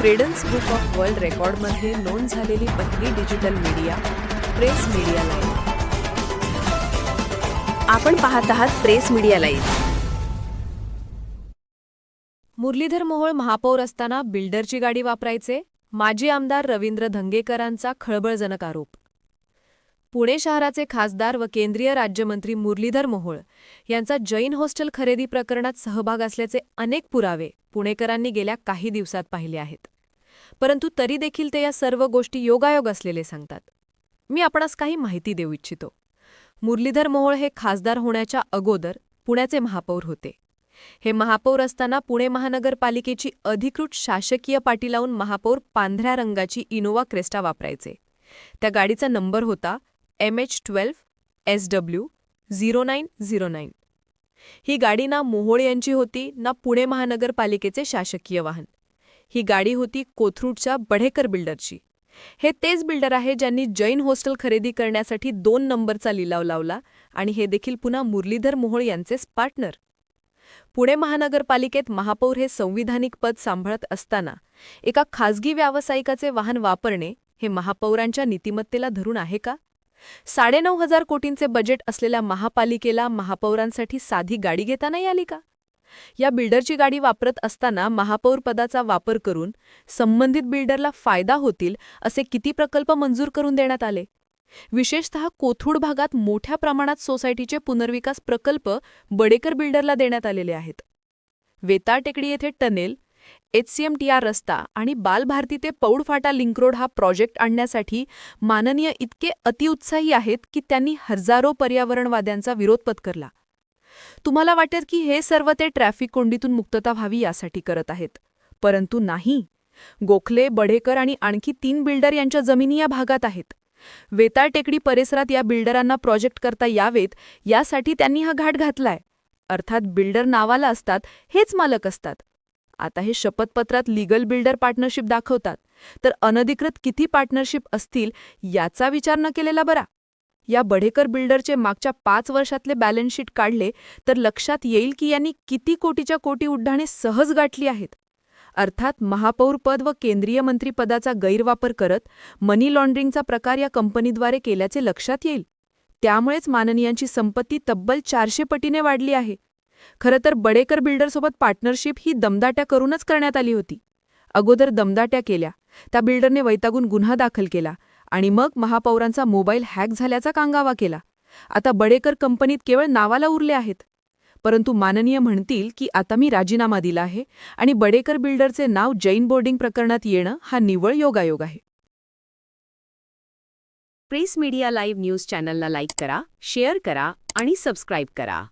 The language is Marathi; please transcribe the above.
क्रेडन्स बुक ऑफ वर्ल्ड रेकॉर्डमध्ये नोंद झालेली पहिली digital media Press Media Live आपण पाहत आहात Press Media Live Murlidhar Mohol महापौर असताना बिल्डरची गाडी वापरायचे माजी आमदार रवींद्र धंगेकरांचा खळबळजनक आरोप. पुणे शहराचे खासदार व केंद्रीय राज्यमंत्री मुरलीधर मोहोळ यांचा जैन हॉस्टेल खरेदी प्रकरणात सहभाग असल्याचे अनेक पुरावे पुणेकरांनी गेल्या काही दिवसात पाहिले आहेत. परंतु तरी देखील ते या सर्व गोष्टी योगायोग असलेले सांगतात. मी आपणास काही माहिती देऊ इच्छितो. मुरलीधर मोहोळ हे खासदार होण्याच्या अगोदर पुण्याचे महापौर होते. हे महापौर असताना पुणे महानगरपालिकेची अधिकृत शासकीय पाटी लावून महापौर पांढऱ्या रंगाची इनोवा क्रेस्टा वापरायचे. त्या गाडीचा नंबर होता M H twelve S W zero nine zero nine ही गाडी ना मोहोळ यांची होती ना पुणे महानगरपालिकेचे शासकीय वाहन. ही गाडी होती कोथरूडच्या बढेकर बिल्डरची. हे तेच बिल्डर आहे ज्यांनी जैन हॉस्टेल खरेदी करण्यासाठी दोन नंबरचा लिलाव लावला आणि हे देखील पुन्हा मुरलीधर मोहोळ यांचेच पार्टनर. पुणे महानगरपालिकेत महापौर हे संविधानिक पद सांभाळत असताना एका खासगी व्यावसायिकाचे वाहन वापरणे हे महापौरांच्या नीतिमत्तेला धरून आहे का? साडेनऊ हजार कोटींचे बजेट असलेल्या महापालिकेला महापौरांसाठी साधी गाडी घेता नाही आली का? या बिल्डरची गाडी वापरत असताना महापौर पदाचा वापर करून संबंधित बिल्डरला फायदा होतील असे किती प्रकल्प मंजूर करून देण्यात आले? विशेषतः कोथरूड भागात मोठ्या प्रमाणात सोसायटीचे पुनर्विकास प्रकल्प बडेकर बिल्डरला देण्यात आलेले आहेत. वेताळ टेकडी येथे टनेल एचसीएमटीआर रस्ता आणि बालभारती ते पौडफाटा लिंक रोड हा प्रोजेक्ट आणण्यासाठी माननीय इतके अतिउत्साही आहेत की त्यांनी हजारो पर्यावरणवाद्यांचा विरोध पत्करला. तुम्हाला वाटेल की हे सर्व ते ट्रॅफिक कोंडीतून मुक्तता व्हावी यासाठी करत आहेत. परंतु नाही. गोखले बढेकर आणि आणखी तीन बिल्डर यांच्या जमिनी या भागात आहेत. वेताळ टेकडी परिसरात या बिल्डरांना प्रोजेक्ट करता यावेत यासाठी त्यांनी हा घाट घातलाय. अर्थात बिल्डर नावाला असतात हेच मालक असतात. आता हे शपथपत्रात लीगल बिल्डर पार्टनरशिप दाखवतात. तर अनधिकृत किती पार्टनरशिप असतील याचा विचार न केलेला बरा. या बढेकर बिल्डरचे मागच्या पाच वर्षातले बॅलन्स शीट काढले तर लक्षात येईल की यांनी किती कोटीच्या कोटी उड्डाणे सहज गाठली आहेत. अर्थात महापौरपद व केंद्रीय मंत्रीपदाचा गैरवापर करत मनी लॉन्ड्रिंगचा प्रकार या कंपनीद्वारे केल्याचे लक्षात येईल. त्यामुळेच माननीयांची संपत्ती तब्बल चारशे पटीने वाढली आहे. खरं तर बडेकर बिल्डरसोबत पार्टनरशिप ही दमदाट्या करूनच करण्यात आली होती. अगोदर दमदाट्या केल्या. त्या बिल्डरने वैतागून गुन्हा दाखल केला आणि मग महापौरांचा मोबाईल हॅक झाल्याचा कांगावा केला. आता बडेकर कंपनीत केवळ नावाला उरले आहेत. परंतु माननीय म्हणतील की आता मी राजीनामा दिला आहे आणि बडेकर बिल्डरचे नाव जैन बोर्डिंग प्रकरणात येणं हा निव्वळ योगायोग आहे. प्रेस मीडिया लाईव्ह न्यूज चॅनलला लाईक करा शेअर करा आणि सबस्क्राईब करा.